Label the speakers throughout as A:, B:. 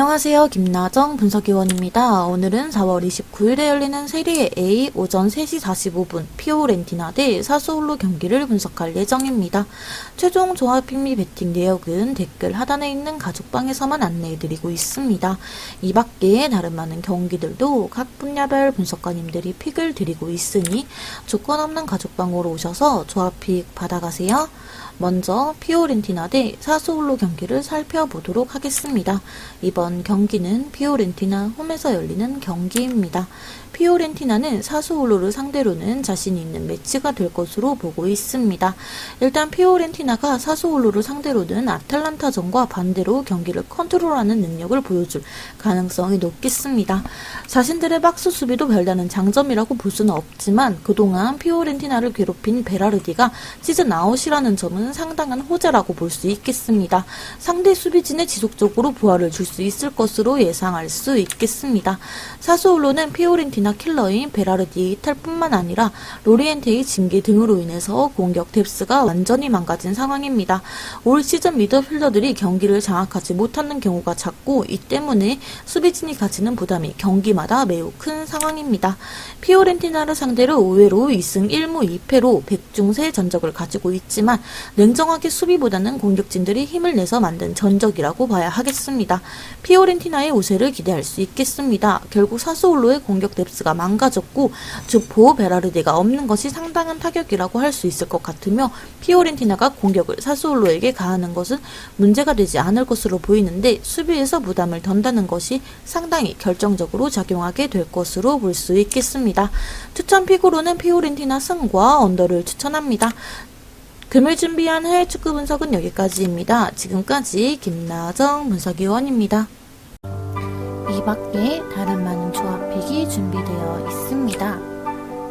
A: 안녕하세요. 김나정 분석위원입니다. 오늘은 4월 29일에 열리는 세리에 A 오전 3시 45분 피오렌티나 대 사스올로 경기를 분석할 예정입니다. 최종 조합 픽미 배팅 내역은 댓글 하단에 있는 가족방에서만 안내해드리고 있습니다. 이 밖에 다른 많은 경기들도 각 분야별 분석가님들이 픽을 드리고 있으니 조건 없는 가족방으로 오셔서 조합 픽 받아가세요. 먼저 피오렌티나 대 사스올로 경기를 살펴보도록 하겠습니다. 이번 경기는 피오렌티나 홈에서 열리는 경기입니다. 피오렌티나는 사스올로를 상대로는 자신 있는 매치가 될 것으로 보고 있습니다. 일단 피오렌티나가 사스올로를 상대로는 아틀란타전과 반대로 경기를 컨트롤하는 능력을 보여줄 가능성이 높겠습니다. 자신들의 박스 수비도 별다른 장점이라고 볼 수는 없지만 그동안 피오렌티나를 괴롭힌 베라르디가 시즌 아웃이라는 점은 상당한 호재라고 볼 수 있겠습니다. 상대 수비진에 지속적으로 부활을 줄 수 있을 것으로 예상할 수 있겠습니다. 사스올로는 피오렌티나 킬러인 베라르디 이탈뿐만 아니라 로리엔테의 징계 등으로 인해서 공격 뎁스가 완전히 망가진 상황입니다. 올 시즌 미드필더들이 경기를 장악하지 못하는 경우가 잦고 이 때문에 수비진이 가지는 부담이 경기마다 매우 큰 상황입니다. 피오렌티나를 상대로 의외로 2승 1무 2패로 백중세 전적을 가지고 있지만 냉정하게 수비보다는 공격진들이 힘을 내서 만든 전적이라고 봐야 하겠습니다. 피오렌티나의 우세를 기대할 수 있겠습니다. 결국 사스올로의 공격 뎁스가 망가졌고 주포 베라르데가 없는 것이 상당한 타격이라고 할 수 있을 것 같으며 피오렌티나가 공격을 사스올로에게 가하는 것은 문제가 되지 않을 것으로 보이는데 수비에서 부담을 던다는 것이 상당히 결정적으로 작용하게 될 것으로 볼 수 있겠습니다. 추천 픽으로는 피오렌티나 승과 언더를 추천합니다. 금일 준비한 해외 축구 분석은 여기까지입니다. 지금까지 김나정 분석위원입니다. 이 밖에 다른 많은 조합픽이 준비되어 있습니다.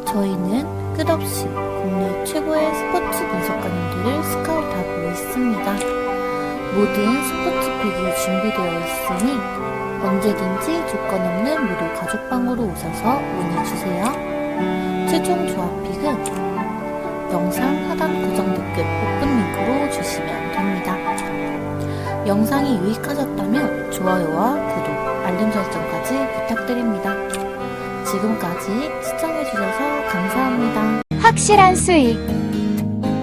A: 저희는 끝없이 국내 최고의 스포츠 분석가님들을 스카우트하고 있습니다. 모든 스포츠픽이 준비되어 있으니 언제든지 조건 없는 무료 가족방으로 오셔서 문의주세요. 최종 조합픽은 정 댓글 오픈 링크로 주시면 됩니다. 영상이 유익하셨다면 좋아요와 구독, 알림 설정까지 부탁드립니다. 지금까지 시청해주셔서 감사합니다.
B: 확실한 수익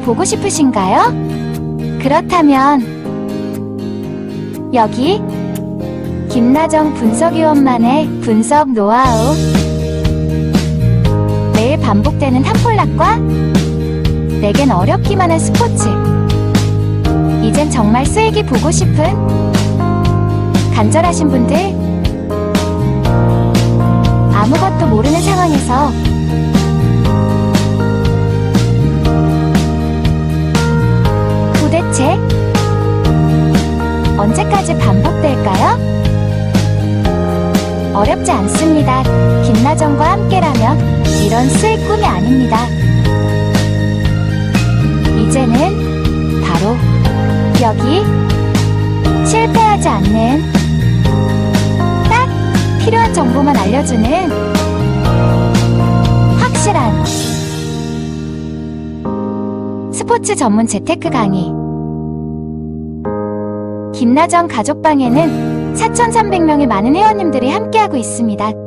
B: 보고 싶으신가요? 그렇다면 여기 김나정 분석위원만의 분석 노하우 매일 반복되는 탑폴락과 내겐 어렵기만 한 스포츠 이젠 정말 수익이 보고 싶은 간절하신 분들 아무것도 모르는 상황에서 도대체 언제까지 반복될까요? 어렵지 않습니다. 김나정과 함께라면 이런 수익 꿈이 아닙니다. 이제는 바로 여기 실패하지 않는 딱 필요한 정보만 알려주는 확실한 스포츠 전문 재테크 강의 김나정 가족방에는 4,300명의 많은 회원님들이 함께하고 있습니다.